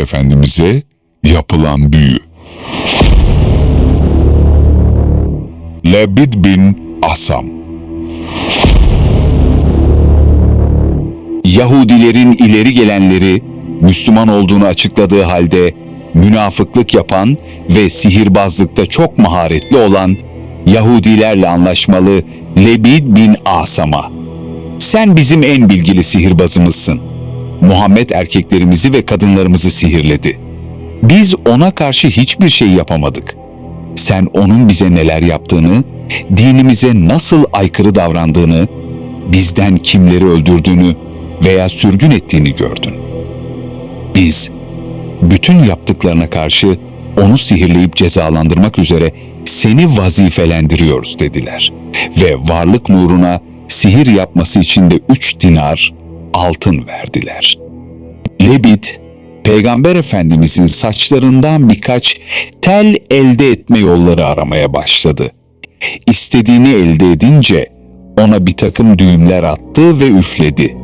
Efendimiz'e yapılan büyü. Lebid bin Asam Yahudilerin ileri gelenleri Müslüman olduğunu açıkladığı halde münafıklık yapan ve sihirbazlıkta çok maharetli olan Yahudilerle anlaşmalı Lebid bin Asam'a sen bizim en bilgili sihirbazımızsın. Muhammed erkeklerimizi ve kadınlarımızı sihirledi. Biz ona karşı hiçbir şey yapamadık. Sen onun bize neler yaptığını, dinimize nasıl aykırı davrandığını, bizden kimleri öldürdüğünü veya sürgün ettiğini gördün. Biz bütün yaptıklarına karşı onu sihirleyip cezalandırmak üzere seni vazifelendiriyoruz dediler. Ve varlık nuruna sihir yapması için de üç dinar altın verdiler. Lebit, Peygamber Efendimizin saçlarından birkaç tel elde etme yolları aramaya başladı. İstediğini elde edince ona bir takım düğümler attı ve üfledi.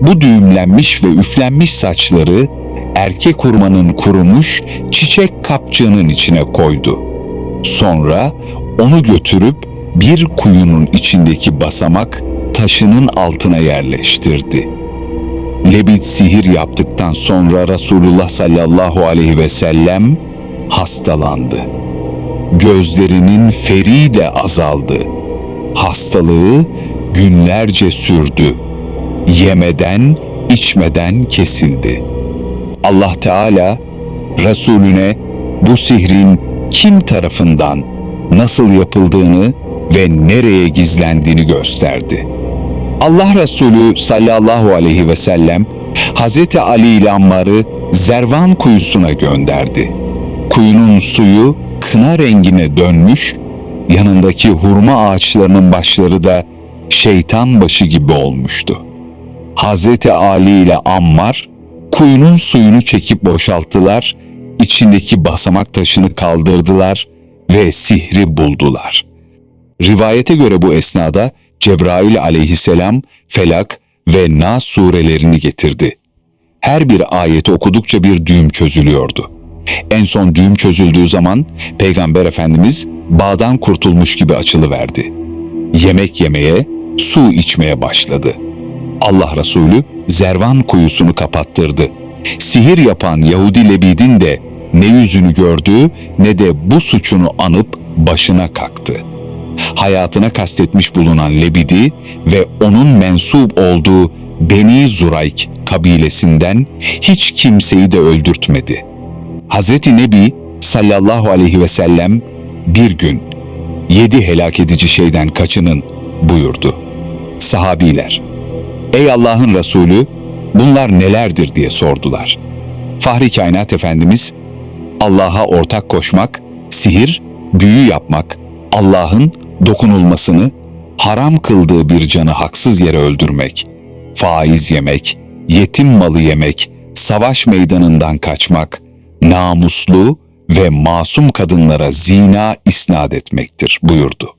Bu düğümlenmiş ve üflenmiş saçları erkek hurmanın kurumuş çiçek kapçığının içine koydu. Sonra onu götürüp bir kuyunun içindeki basamak taşının altına yerleştirdi. Lebit sihir yaptıktan sonra Resulullah sallallahu aleyhi ve sellem hastalandı. Gözlerinin feri de azaldı. Hastalığı günlerce sürdü. Yemeden, içmeden kesildi. Allah Teala Resulüne bu sihrin kim tarafından nasıl yapıldığını ve nereye gizlendiğini gösterdi. Allah Resulü sallallahu aleyhi ve sellem Hazreti Ali ile Ammar'ı Zervan kuyusuna gönderdi. Kuyunun suyu kına rengine dönmüş, yanındaki hurma ağaçlarının başları da şeytan başı gibi olmuştu. Hazreti Ali ile Ammar kuyunun suyunu çekip boşalttılar, içindeki basamak taşını kaldırdılar ve sihri buldular. Rivayete göre bu esnada Cebrail aleyhisselam Felak ve Nas surelerini getirdi. Her bir ayeti okudukça bir düğüm çözülüyordu. En son düğüm çözüldüğü zaman Peygamber Efendimiz bağdan kurtulmuş gibi açılıverdi. Yemek yemeye, su içmeye başladı. Allah Resulü Zervan kuyusunu kapattırdı. Sihir yapan Yahudi Lebid'in de ne yüzünü gördü ne de bu suçunu anıp başına kalktı. Hayatına kastetmiş bulunan Lebidi ve onun mensup olduğu Beni Zurayk kabilesinden hiç kimseyi de öldürtmedi. Hazreti Nebi sallallahu aleyhi ve sellem bir gün yedi helak edici şeyden kaçının buyurdu. Sahabiler, ey Allah'ın Resulü bunlar nelerdir diye sordular. Fahri Kainat Efendimiz, Allah'a ortak koşmak, sihir, büyü yapmak, Allah'ın dokunulmasını, haram kıldığı bir canı haksız yere öldürmek, faiz yemek, yetim malı yemek, savaş meydanından kaçmak, namuslu ve masum kadınlara zina isnat etmektir buyurdu.